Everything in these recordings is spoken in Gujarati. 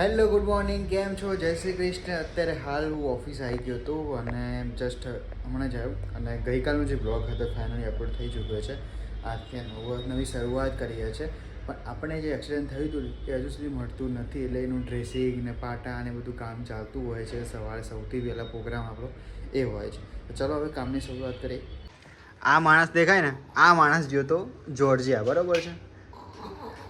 Hello, good morning. કેમ છો? જય શ્રી કૃષ્ણ. અત્યારે હાલ હું ઓફિસ આવી ગયો હતો અને જસ્ટ હમણાં જ આવ્યો. અને ગઈકાલનો જે બ્લોગ હતો ફાઇનલી અપલોડ થઈ ચૂક્યો છે. આજથી નવો નવી શરૂઆત કરીએ છીએ. પણ આપણે જે એક્સિડન્ટ થયું હતું, એ હજુ સુધી મળતું નથી. એટલે એનું ડ્રેસિંગ ને પાટા ને બધું કામ ચાલતું હોય છે. સવારે સૌથી પહેલાં પ્રોગ્રામ આપણો એ હોય છે. તો ચલો હવે કામની શરૂઆત કરીએ. આ માણસ દેખાય ને? આ માણસ જો તો જોર્જિયા બરાબર છે?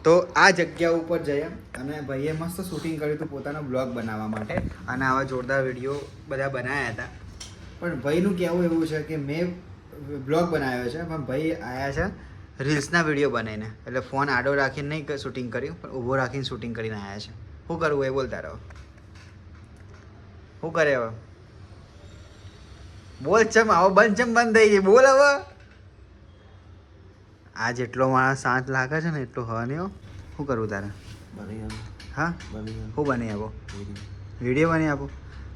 તો આ જગ્યા ઉપર જઈએ અને ભાઈએ મસ્ત શૂટિંગ કર્યું હતું પોતાનો બ્લોગ બનાવવા માટે. અને આવા જોરદાર વીડિયો બધા બનાવ્યા હતા. પણ ભાઈનું કહેવું એવું છે કે મેં બ્લોગ બનાવ્યો છે, પણ ભાઈ આવ્યા છે રીલ્સના વીડિયો બનાવીને. એટલે ફોન આડો રાખીને નહીં શૂટિંગ કર્યું, પણ ઊભો રાખીને શૂટિંગ કરીને આવ્યા છે. શું કરવું એ બોલતા રહો. શું કરે હવે? બોલ ચમ, આવો બંધ ચમ બંધ થઈ ગઈ. બોલ હવે. આ જેટલો માણસ શાંત લાગે છે ને એટલો હ નહીં હો. શું કરવું તારે? હા? શું બની આપો? વીડિયો બની આપો?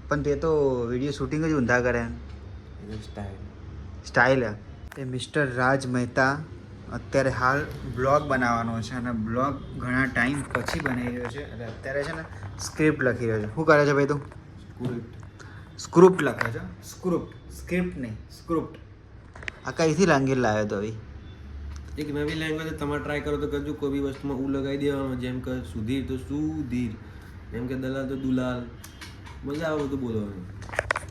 પણ તે તો વીડિયો શૂટિંગ જ ઊંધા કરે. સ્ટાઇલ તે મિસ્ટર રાજ મહેતા અત્યારે હાલ બ્લોગ બનાવવાનો છે અને બ્લોગ ઘણા ટાઈમ પછી બનાવી રહ્યો છે. એટલે અત્યારે છે ને સ્ક્રિપ્ટ લખી રહ્યો છે. શું કરે છે ભાઈ તું? સ્ક્રિપ્ટ લખે છે. સ્ક્રિપ્ટ સ્ક્રિપ્ટ નહીં. સ્ક્રિપ્ટ આ કઈથી લાંગીર લાવ્યો તો ભાઈ? એક નવી લેંગ્વેજ તમારે ટ્રાય કરો તો કરજો. કોઈ બી વસ્તુમાં ઉ લગાવી દેવાનો જેમ કે સુધીર તો સુધીર. જેમ કે દલાલ તો દુલાલ. મજા આવે બધું બોલવાનું.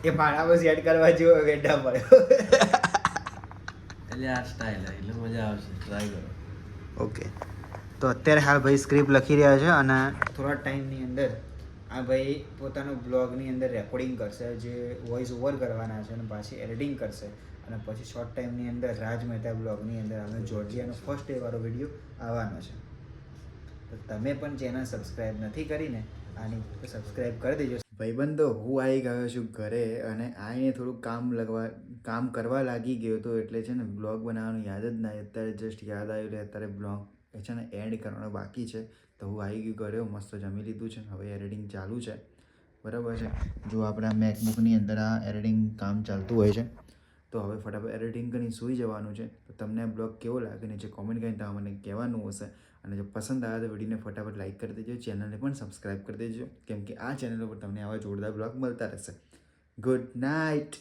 એ ભાડા બસ એડ કરવા જેવો ગેડા પડ્યો એટલે આ સ્ટાઇલ એટલે મજા આવશે. ટ્રાય કરો. ઓકે. તો અત્યારે હાલ ભાઈ સ્ક્રિપ્ટ લખી રહ્યા છે અને થોડા ટાઈમની અંદર આ ભાઈ પોતાનો બ્લોગની અંદર રેકોર્ડિંગ કરશે, જે વોઇસ ઓવર કરવાના છે અને પાછી એડિટિંગ કરશે. અને પછી શોર્ટ ટાઈમની અંદર રાજ મહેતા બ્લોગની અંદર અમે જોર્જિયાનો ફર્સ્ટ ડે વાળો વીડિયો આવવાનો છે. તો તમે પણ ચેનલ સબસ્ક્રાઇબ નથી કરીને, આની સબસ્ક્રાઈબ કરી દેજો. ભાઈબંધો, હું આવી ગયો છું ઘરે અને આવીને થોડું કામ લગવા, કામ કરવા લાગી ગયો હતો એટલે છે ને બ્લોગ બનાવવાનું યાદ જ ના, અત્યારે જસ્ટ યાદ આવ્યું અત્યારે બ્લોગ એ છે ને એડ કરવાનો બાકી છે. તો હું આવી ગયું ઘરે મસ્ત જમી લીધું છે. હવે એડિટિંગ ચાલુ છે. બરાબર છે? જો આપણા મેકબુકની અંદર આ એડિટિંગ કામ ચાલતું હોય છે, તો હવે ફટાફટ એડિટિંગ કરીને સૂઈ જવાનું છે. તો તમને આ બ્લોગ કેવો લાગે ને જે કોમેન્ટ કરીને તમે મને કહેવાનું હશે. અને જો પસંદ આવે તો વિડીયોને ફટાફટ લાઇક કરી દેજો. ચેનલને પણ સબસ્ક્રાઈબ કરી દેજો. કેમ કે આ ચેનલ ઉપર તમને આવા જોરદાર બ્લોગ મળતા રહેશે. Good night